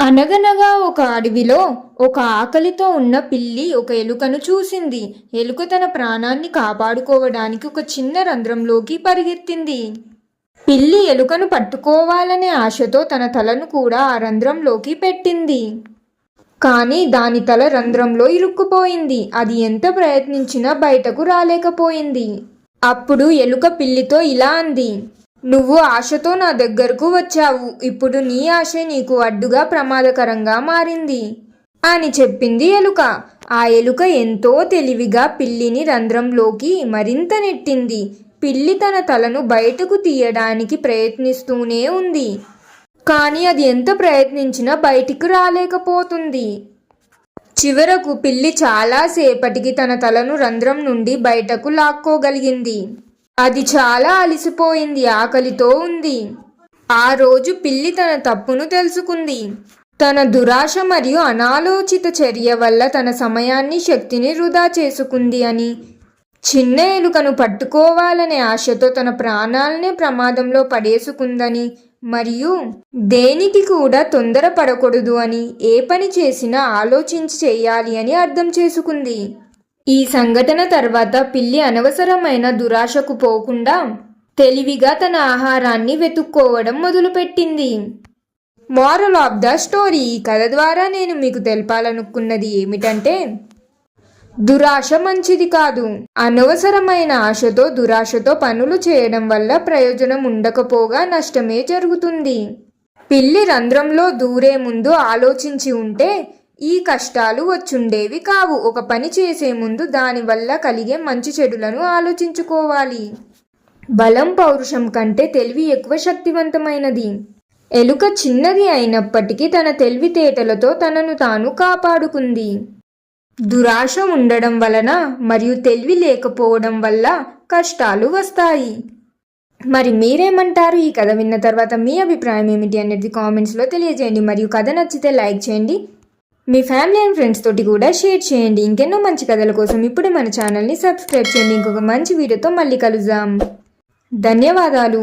అనగనగా ఒక అడవిలో ఒక ఆకలితో ఉన్న పిల్లి ఒక ఎలుకను చూసింది. ఎలుక తన ప్రాణాన్ని కాపాడుకోవడానికి ఒక చిన్న రంధ్రంలోకి పరిగెత్తింది. పిల్లి ఎలుకను పట్టుకోవాలనే ఆశతో తన తలను కూడా ఆ రంధ్రంలోకి పెట్టింది. కానీ దాని తల రంధ్రంలో ఇరుక్కుపోయింది. అది ఎంత ప్రయత్నించినా బయటకు రాలేకపోయింది. అప్పుడు ఎలుక పిల్లితో ఇలా అంది. నువ్వు ఆశతో నా దగ్గరకు వచ్చావు. ఇప్పుడు నీ ఆశ నీకు అడ్డుగా ప్రమాదకరంగా మారింది అని చెప్పింది ఎలుక. ఆ ఎలుక ఎంతో తెలివిగా పిల్లిని రంధ్రంలోకి మరింత నెట్టింది. పిల్లి తన తలను బయటకు తీయడానికి ప్రయత్నిస్తూనే ఉంది. కానీ అది ఎంత ప్రయత్నించినా బయటికి రాలేకపోతుంది. చివరకు పిల్లి చాలాసేపటికి తన తలను రంధ్రం నుండి బయటకు లాక్కోగలిగింది. అది చాలా అలసిపోయింది ఆకలితో ఉంది. ఆ రోజు పిల్లి తన తప్పును తెలుసుకుంది. తన దురాశ మరియు అనాలోచిత చర్య వల్ల తన సమయాన్ని శక్తిని వృధా చేసుకుంది అని. చిన్న ఎలుకను పట్టుకోవాలనే ఆశతో తన ప్రాణాలనే ప్రమాదంలో పడేసుకుందని మరియు దేనికి కూడా తొందరపడకూడదు అని ఏ పని చేసినా ఆలోచించి చేయాలి అని అర్థం చేసుకుంది. ఈ సంఘటన తర్వాత పిల్లి అనవసరమైన దురాశకు పోకుండా తెలివిగా తన ఆహారాన్ని వెతుక్కోవడం మొదలుపెట్టింది. మారల్ ఆఫ్ ద స్టోరీ ఈ కథ ద్వారా నేను మీకు తెలపాలనుకున్నది ఏమిటంటే దురాశ మంచిది కాదు. అనవసరమైన ఆశతో దురాశతో పనులు చేయడం వల్ల ప్రయోజనం ఉండకపోగా నష్టమే జరుగుతుంది. పిల్లి రంధ్రంలో దూరే ముందు ఆలోచించి ఉంటే ఈ కష్టాలు వచ్చుండేవి కావు. ఒక పని చేసే ముందు దానివల్ల కలిగే మంచి చెడులను ఆలోచించుకోవాలి. బలం పౌరుషం కంటే తెలివి ఎక్కువ శక్తివంతమైనది. ఎలుక చిన్నది అయినప్పటికీ తన తెలివితేటలతో తనను తాను కాపాడుకుంది. దురాశ ఉండడం వలన మరియు తెలివి లేకపోవడం వల్ల కష్టాలు వస్తాయి. మరి మీరేమంటారు? ఈ కథ విన్న తర్వాత మీ అభిప్రాయం ఏమిటి అనేది కామెంట్స్లో తెలియజేయండి. మరియు కథ నచ్చితే లైక్ చేయండి. మీ ఫ్యామిలీ అండ్ ఫ్రెండ్స్ తోటి కూడా షేర్ చేయండి. ఇంకెన్నో మంచి కథల కోసం ఇప్పుడే మన ఛానల్ని సబ్స్క్రైబ్ చేయండి. ఇంకొక మంచి వీడియోతో మళ్ళీ కలుద్దాం. ధన్యవాదాలు.